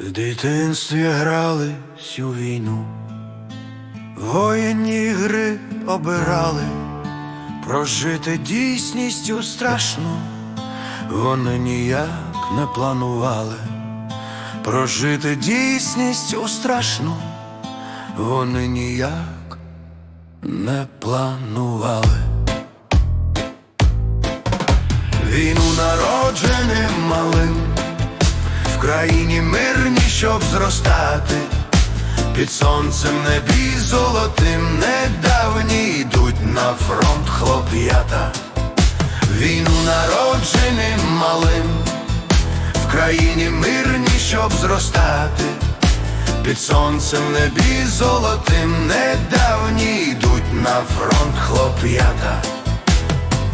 В дитинстві грали всю війну, воєнні гри обирали, прожити дійсністю страшну, вони ніяк не планували, прожити дійсністю страшну, вони ніяк не планували. Війну народженим малим в країні мирні, щоб зростати, під сонцем небі золотим недавні йдуть на фронт хлоп'ята, війну народженим малим, в країні мирні, щоб зростати, під сонцем небі золотим недавні йдуть на фронт хлоп'ята,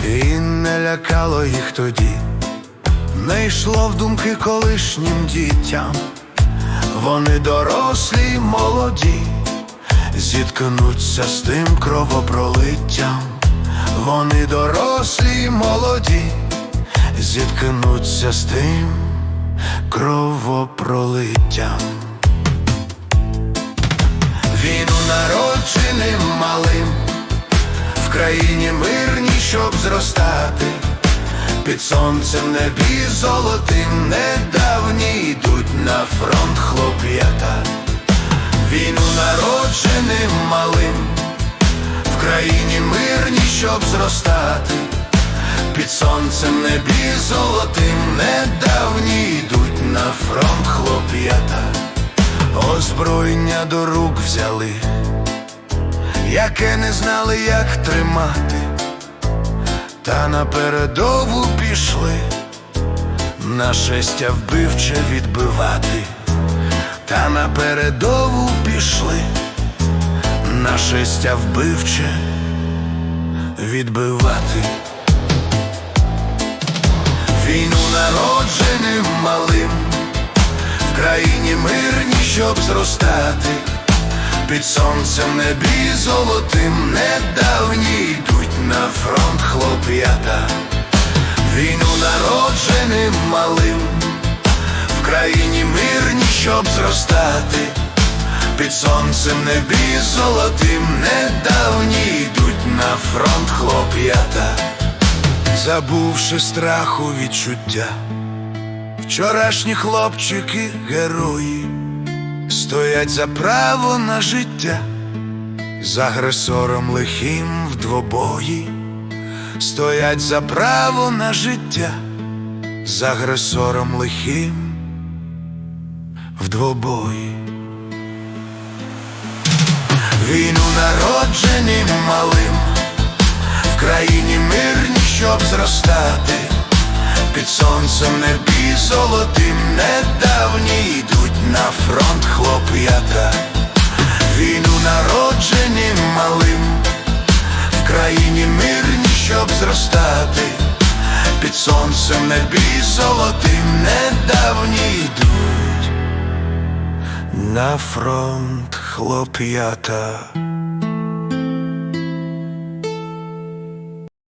і не лякало їх тоді не йшло в думки колишнім дітям, вони дорослі, молоді, зіткнуться з тим кровопролиттям, вони дорослі, молоді, зіткнуться з тим кровопролиттям. Війну народженим малим в країні мирні, щоб зростати. Під сонцем небі золотим недавні йдуть на фронт хлоп'ята, війну народженим малим, в країні мирні, щоб зростати, під сонцем небі золотим недавні йдуть на фронт хлоп'ята, озброєння до рук взяли, яке не знали, як тримати та на передову пішли, нашестя вбивче відбивати, та на передову пішли, нашестя вбивче відбивати. Війну народженим малим, в країні мирні, щоб зростати, під сонцем небі золотим недавні йдуть на фронт хлоп'ята, війну народженим малим, в країні мирні, щоб зростати, під сонцем небі золотим недавні йдуть на фронт хлоп'ята, забувши страху відчуття, вчорашні хлопчики герої. Стоять за право на життя, з агресором лихим в двобої, стоять за право на життя, з агресором лихим в двобої. Війну народженим малим, в країні мирні, щоб зростати. Під сонцем небі золотим недавні йдуть на фронт хлоп'ята, сонцем небі золотим недавні йдуть на фронт хлоп'ята.